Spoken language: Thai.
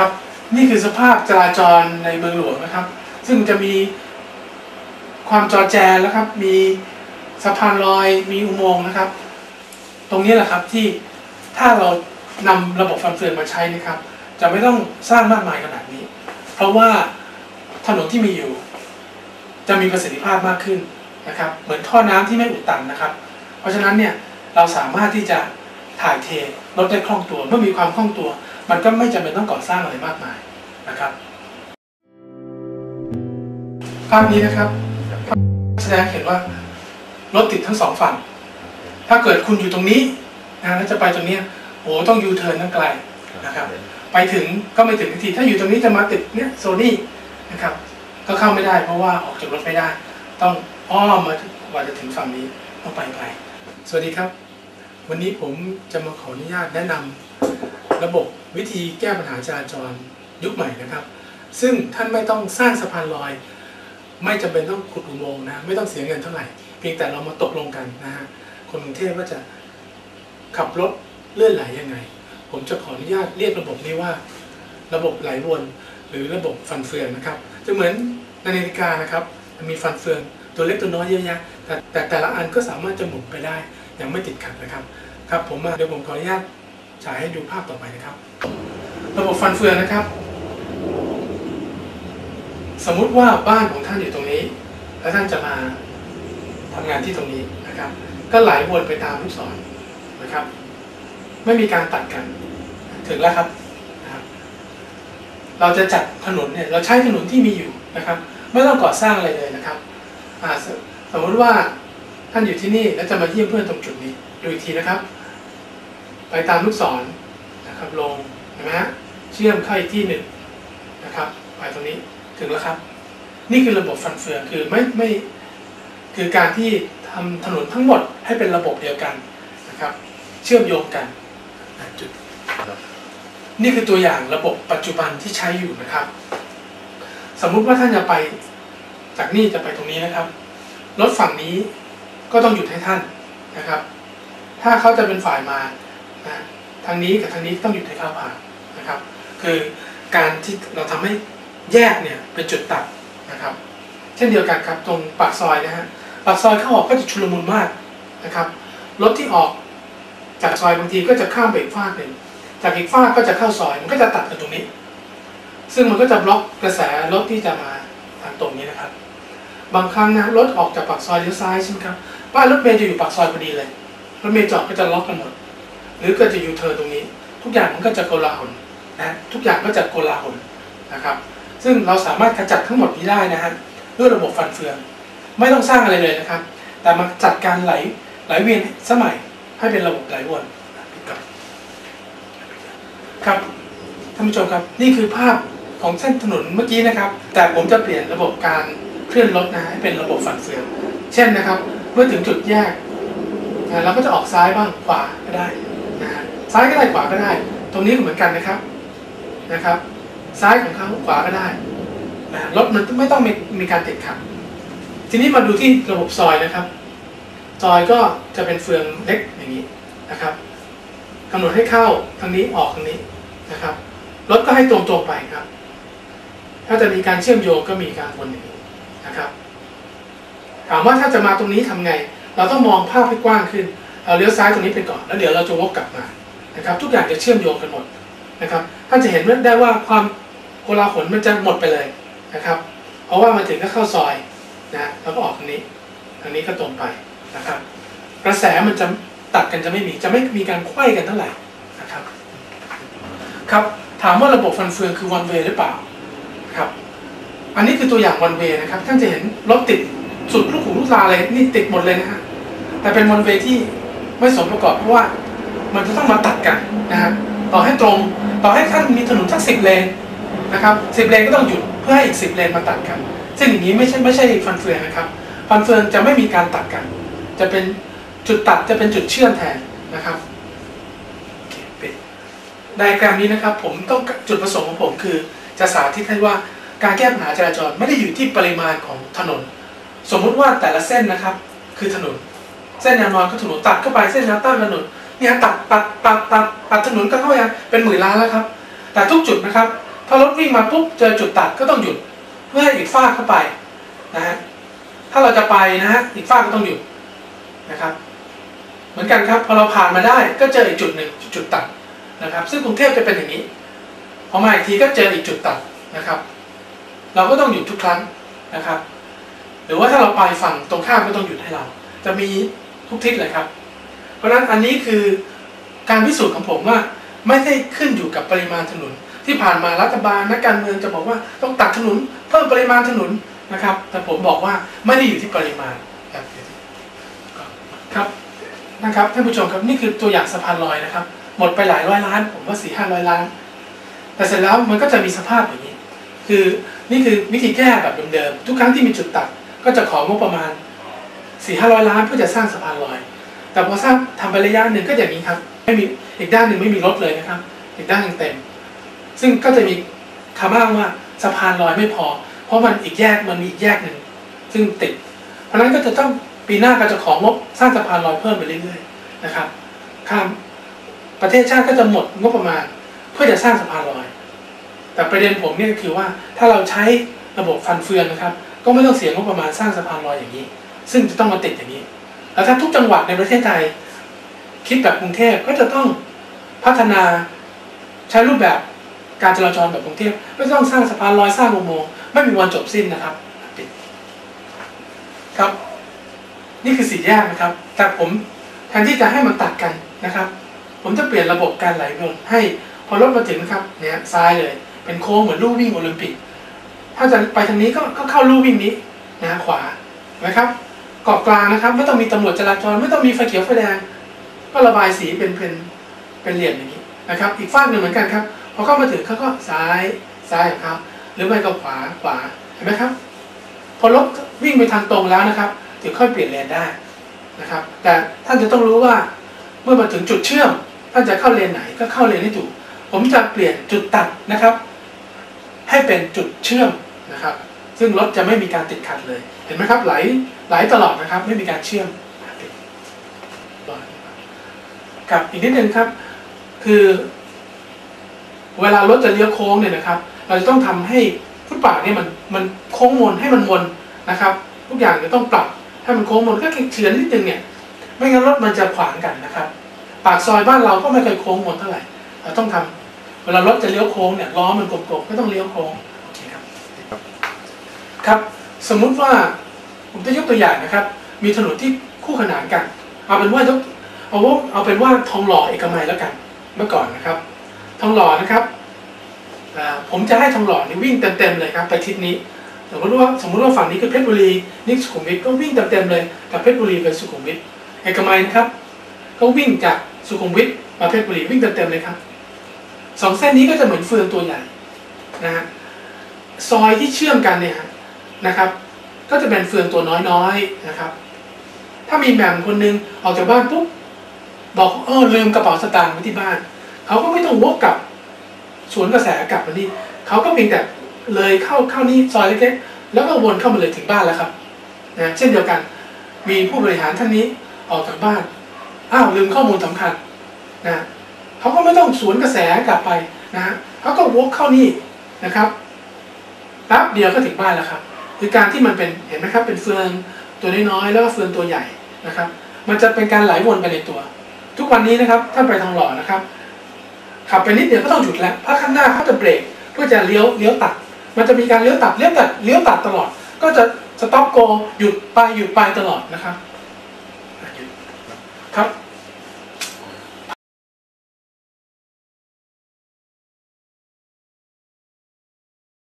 ครับ นี่คือสภาพจราจรในเมืองหลวงนะครับ ซึ่งจะมีความจอแจแล้วครับ มีสะพานลอยมีอุโมงค์นะครับ ตรงนี้แหละครับที่ถ้าเรานำระบบฟันเฟืองมาใช้นะครับ จะไม่ต้องสร้างมากมายขนาดนี้ เพราะว่าถนนที่มีอยู่ จะมีประสิทธิภาพมากขึ้นนะครับ เหมือนท่อน้ำที่ไม่อุดตันนะครับ เพราะฉะนั้นเนี่ยเราสามารถที่จะ ถ่ายเทรถได้คล่องตัว เมื่อมีความคล่องตัว มันก็ไม่จำเป็นต้องก่อสร้างอะไรมากมายนะครับภาพนี้นะครับแสดงเห็นว่ารถติดทั้งสองฝั่ง ถ้าเกิดคุณอยู่ตรงนี้นะแล้วจะไปตรงนี้โอ้ต้องยูเทิร์นทั้งไกลนะครับ ไปถึงก็ไม่ถึงทันทีถ้าอยู่ตรงนี้จะมาติดเนี้ยโซนี่นะครับ ก็เข้าไม่ได้เพราะว่าออกจากรถไม่ได้ ต้องอ้อมมาถึงกว่าจะถึงฝั่งนี้ต้องไปไกลสวัสดีครับ วันนี้ผมจะมาขออนุญาตแนะนำระบบวิธีแก้ปัญหาจราจรยุคใหม่นะครับ ซึ่งท่านไม่ต้องสร้างสะพานลอย ไม่จำเป็นต้องขุดอุโมงค์นะ ไม่ต้องเสียเงินเท่าไหร่ เพียงแต่เรามาตกลงกันนะฮะ คนกรุงเทพว่าจะขับรถเลื่อนไหลยังไง ผมจะขออนุญาตเรียกระบบนี้ว่า ระบบไหลวนหรือระบบฟันเฟืองนะครับ จะเหมือนนาฬิกานะครับ มีฟันเฟืองตัวเล็กตัวน้อยเยอะแยะแต่แต่ละอันก็สามารถจะหมุนไปได้ ย่างไม่ติดขัดนะครับครับผมมาเดี๋ยวผมขออนุญาตฉายให้ดูภาพต่อไปนะครับ ระบบฟันเฟืองนะครับ สมมุติว่าบ้านของท่านอยู่ตรงนี้ แล้วท่านจะมาทำงานที่ตรงนี้นะครับ ก็ไหลวนไปตามลูกศรนะครับ ไม่มีการตัดกันถึงแล้วครับนะครับเราจะจัดถนนเนี่ยเราใช้ถนนที่มีอยู่นะครับ ไม่ต้องก่อสร้างอะไรเลยนะครับสสมมติว่า ท่านอยู่ที่นี่แล้วจะมาเยี่ยมเพื่อนตรงจุดนี้ ดูอีกทีนะครับ ไปตามลูกศรนะครับลงเห็นไหมฮะเชื่อมเข้าอีกที่หนึ่งนะครับไปตรงนี้ถึงแล้วครับ นี่คือระบบฟันเฟืองคือไม่ไม่คือการที่ทำถนนทั้งหมดให้เป็นระบบเดียวกันนะครับ เชื่อมโยงกันนะจุดนี่คือตัวอย่างระบบปัจจุบันที่ใช้อยู่นะครับ สมมุติว่าท่านจะไปจากนี่จะไปตรงนี้นะครับ รถฝั่งนี้ ก็ต้องหยุดให้ท่านนะครับ ถ้าเขาจะเป็นฝ่ายมานะทางนี้กับทางนี้ต้องหยุดให้เขาผ่านนะครับ คือการที่เราทำให้แยกเนี่ยเป็นจุดตัดนะครับ เช่นเดียวกันครับตรงปากซอยนะฮะปากซอยเข้าออกก็จะชุลมุนมากนะครับรถที่ออกจากซอยบางทีก็จะข้ามไปอีกฝากหนึ่งจากอีกฝ้ากก็จะเข้าซอยมันก็จะตัดกันตรงนี้ ซึ่งมันก็จะบล็อกกระแสรถที่จะมาทางตรงนี้นะครับ บางครั้งนะรถออกจากปากซอยเลี้ยวซ้ายใช่ไหมครับ ป้ายรถเมล์จะอยู่ปากซอยพอดีเลยรถเมล์จอดก็จะล็อกกันหมด หรือก็จะอยู่เทิร์นตรงนี้ ทุกอย่างมันก็จะโกลาหลนะทุกอย่างก็จะโกลาหลนะครับ ซึ่งเราสามารถขจัดทั้งหมดนี้ได้นะฮะด้วยระบบฟันเฟือง ไม่ต้องสร้างอะไรเลยนะครับ แต่มาจัดการไหลไหลเวียนสมัยให้เป็นระบบไหลวนครับครับท่านผู้ชมครับนี่คือภาพของเส้นถนนเมื่อกี้นะครับ แต่ผมจะเปลี่ยนระบบการเคลื่อนรถนะให้เป็นระบบฝันเฟือง เช่นนะครับ เมื่อถึงจุดแยกนะเราก็จะออกซ้ายบ้างขวาก็ได้นะฮะซ้ายก็ได้ขวาก็ได้ ตรงนี้ก็เหมือนกันนะครับนะครับ ซ้ายของเขาขวาก็ได้นะรถมันไม่ต้องมีมีการติดขัดทีนี้มาดูที่ระบบซอยนะครับ ซอยก็จะเป็นเฟืองเล็กอย่างนี้นะครับกำหนดให้เข้าทางนี้ออกทางนี้นะครับรถก็ให้ตรงตรงๆไปครับ ถ้าจะมีการเชื่อมโยงก็มีการวนอย่างนี้นะครับ ถามว่าถ้าจะมาตรงนี้ทำไง เราต้องมองภาพให้กว้างขึ้นเราเลี้ยวซ้ายตรงนี้ไปก่อนแล้วเดี๋ยวเราจะวกกลับมานะครับ ทุกอย่างจะเชื่อมโยงกันหมดนะครับท่านจะเห็นได้ว่าความโกลาหลมันจะหมดไปเลยนะครับ เพราะว่ามาถึงก็เข้าซอยนะแล้วก็ออกทางนี้ทางนี้ก็ตรงไปนะครับ กระแสมันจะตัดกันจะไม่มีจะไม่มีการไขว้กันเท่าไหร่นะครับครับถามว่าระบบฟันเฟืองคือวันเวหรือเปล่าครับ อันนี้คือตัวอย่างวันเวนะครับท่านจะเห็นรถติด สุดลูกหูลูกตาเลยนี่ติดหมดเลยนะฮะแต่เป็นวันเวที่ไม่สมประกอบเพราะว่ามันจะต้องมาตัดกันนะฮะต่อให้ตรงต่อให้ท่านมีถนนสักสิบเลนนะครับสิบเลนก็ต้องหยุดเพื่อให้อีกสิบเลนมาตัดกัน ซึ่งอย่างนี้ไม่ใช่ไม่ใช่ฟันเฟืองนะครับ ฟันเฟืองจะไม่มีการตัดกัน จะเป็นจุดตัดจะเป็นจุดเชื่อมแทนนะครับโอเคปิดไดอะแกรมนี้นะครับผมต้องจุดประสงค์ของผมคือ จะสาธิตให้ว่าการแก้ปัญหาจราจรไม่ได้อยู่ที่ปริมาณของถนน สมมุติว่าแต่ละเส้นนะครับ คือถนน เส้นแนวนอนก็ถนนตัดเข้าไปเส้นแนวตั้งถนนเนี่ยตัดตัดตัดตัดตัดถนนก็เข้าไปเป็นหมื่นล้านแล้วครับ แต่ทุกจุดนะครับถ้ารถวิ่งมาปุ๊บเจอจุดตัดก็ต้องหยุด เพื่อให้อีกฝ้ากเข้าไปนะฮะถ้าเราจะไปนะฮะอีกฝ้ากก็ต้องหยุดนะครับ เหมือนกันครับพอเราผ่านมาได้ก็เจออีกจุดหนึ่งจุดตัดนะครับ ซึ่งกรุงเทพจะเป็นอย่างนี้พอมาอีกทีก็เจออีกจุดตัดนะครับ เราก็ต้องหยุดทุกครั้งนะครับ หรือว่าถ้าเราไปฝั่งตรงข้ามก็ต้องหยุดให้เรา จะมีทุกทิศเลยครับ เพราะฉะนั้นอันนี้คือการพิสูจน์ของผมว่าไม่ได้ขึ้นอยู่กับปริมาณถนน ที่ผ่านมารัฐบาลนักการเมืองจะบอกว่าต้องตัดถนนเพิ่มปริมาณถนนนะครับ แต่ผมบอกว่าไม่ได้อยู่ที่ปริมาณครับครับนะครับท่านผู้ชมครับนี่คือตัวอย่างสะพานลอยนะครับ หมดไปหลายร้อยล้าน ผมว่าสี่ห้าร้อยล้าน แต่เสร็จแล้วมันก็จะมีสภาพอย่างนี้ คือนี่คือวิธีแก้แบบเดิมๆทุกครั้งที่มีจุดตัด ก็จะของงบประมาณสี่ห้าร้อยล้านเพื่อจะสร้างสะพานลอย แต่พอสร้างทำไประยะหนึ่งก็อย่างนี้ครับ ไม่มีอีกด้านหนึ่งไม่มีรถเลยนะครับ อีกด้านหนึ่งเต็ม ซึ่งก็จะมีคำอ้างว่าสะพานลอยไม่พอ เพราะมันอีกแยกมันมีอีกแยกหนึ่งซึ่งติด เพราะฉะนั้นก็จะต้องปีหน้าก็จะของงบสร้างสะพานลอยเพิ่มไปเรื่อยๆนะครับข้ามประเทศชาติก็จะหมดงบประมาณ เพื่อจะสร้างสะพานลอย แต่ประเด็นผมเนี่ยคือว่าถ้าเราใช้ระบบฟันเฟืองนะครับ ก็ไม่ต้องเสียงบประมาณสร้างสะพานลอยอย่างนี้ ซึ่งจะต้องมาติดอย่างนี้แล้วถ้าทุกจังหวัดในประเทศไทย คิดแบบกรุงเทพก็จะต้องพัฒนาใช้รูปแบบการจราจรแบบกรุงเทพไม่ต้องสร้างสะพานลอยสร้างอุโมงค์ไม่มีวันจบสิ้นนะครับปิดครับ นี่คือสี่แยกนะครับ แต่ผมแทนที่จะให้มันตัดกันนะครับ ผมจะเปลี่ยนระบบการไหลวนให้พอรถมาถึงนะครับเนี่ยซ้ายเลย เป็นโค้งเหมือนลู่วิ่งโอลิมปิก ถ้าจะไปทางนี้ก็ก็เข้าลู่วิ่งนี้นะขวานะครับเกาะกลางนะครับไม่ต้องมีตำรวจจราจรไม่ต้องมีไฟเขียวไฟแดง ก็ระบายสีเป็นเป็นเป็นเหลี่ยมอย่างนี้นะครับ อีกฝั่งหนึ่งเหมือนกันครับพอเข้ามาถึงเขาก็ซ้ายซ้ายของเขาหรือไม่ก็ขวาขวาเห็นไหมครับ พอรถวิ่งไปทางตรงแล้วนะครับถึงค่อยเปลี่ยนเลนได้นะครับ แต่ท่านจะต้องรู้ว่าเมื่อมาถึงจุดเชื่อมท่านจะเข้าเลนไหนก็เข้าเลนให้ถูก ผมจะเปลี่ยนจุดตัดนะครับ ให้เป็นจุดเชื่อม นะครับ ซึ่งรถจะไม่มีการติดขัดเลย เห็นไหมครับไหลไหลตลอดนะครับ ไม่มีการเชื่อมกับอีกนิดนึงครับ คือ เวลารถจะเลี้ยวโค้งเนี่ยนะครับ เราจะต้องทำให้ฟุตบาทเนี่ยมันมันโค้งมนให้มันมนนะครับ ทุกอย่างจะต้องปรับให้มันโค้งมนก็เฉือนนิดนึงเนี่ยไม่งั้นรถมันจะขวางกันนะครับ ปากซอยบ้านเราก็ไม่เคยโค้งมนเท่าไหร่เราต้องทำเวลารถจะเลี้ยวโค้งเนี่ยล้อมันกลมๆไม่ต้องเลี้ยวโค้ง ครับสมมุติว่าผมจะยกตัวอย่างนะครับ มีถนนที่คู่ขนานกัน เอาเป็นว่าเอาว่าเอาเป็นว่าทองหล่อเอกมัยแล้วกันเมื่อก่อนนะครับ ทองหล่อนะครับผมจะให้ทองหล่อนี่วิ่งเต็มๆเลยครับไปทิศนี้สมมติว่าสมมติว่าฝั่งนี้คือเพชรบุรีนี่สุขุมวิทก็วิ่งเต็มๆเลยกับเพชรบุรีไปสุขุมวิทเอกมัยนะครับ ก็วิ่งจากสุขุมวิทมาเพชรบุรีวิ่งเต็มๆเลยครับสองเส้นนี้ก็จะเหมือนเฟืองตัวใหญ่นะฮะซอยที่เชื่อมกันเนี่ย นะครับ ก็จะเป็นเฟืองตัวน้อยๆนะครับ ถ้ามีแหม่มคนหนึงออกจากบ้านปุ๊บบอกเออลืมกระเป๋าสตางค์ไว้ที่บ้านเขาก็ไม่ต้องวกกลับสวนกระแสกลับมานี่เขาก็เพียงแต่เลยเข้าเข้านี่ซอยเล็กๆแล้วก็วนเข้ามาเลยถึงบ้านแล้วครับนะเช่นเดียวกัน มีผู้บริหารท่านนี้ออกจากบ้านอ้าวลืมข้อมูลสำคัญนะเขาก็ไม่ต้องสวนกระแสกลับไปนะฮะเขาก็วกเข้านี่นะครับแป๊บเดียวก็ถึงบ้านแล้วครับ คือการที่มันเป็นเห็นไหมครับเป็นเฟืองตัวน้อยๆแล้วก็เฟืองตัวใหญ่นะครับ มันจะเป็นการไหลวนไปในตัว ทุกวันนี้นะครับท่านไปทองหล่อนะครับขับไปนิดเดียวก็ต้องหยุดแล้วเพราะข้างหน้าเขาจะเบรกเพื่อจะเลี้ยวเลี้ยวตัด มันจะมีการเลี้ยวตัดเลี้ยวตัดเลี้ยวตัดตลอด ก็จะสต็อปโกหยุดไปหยุดไปตลอดนะครับหยุดครับ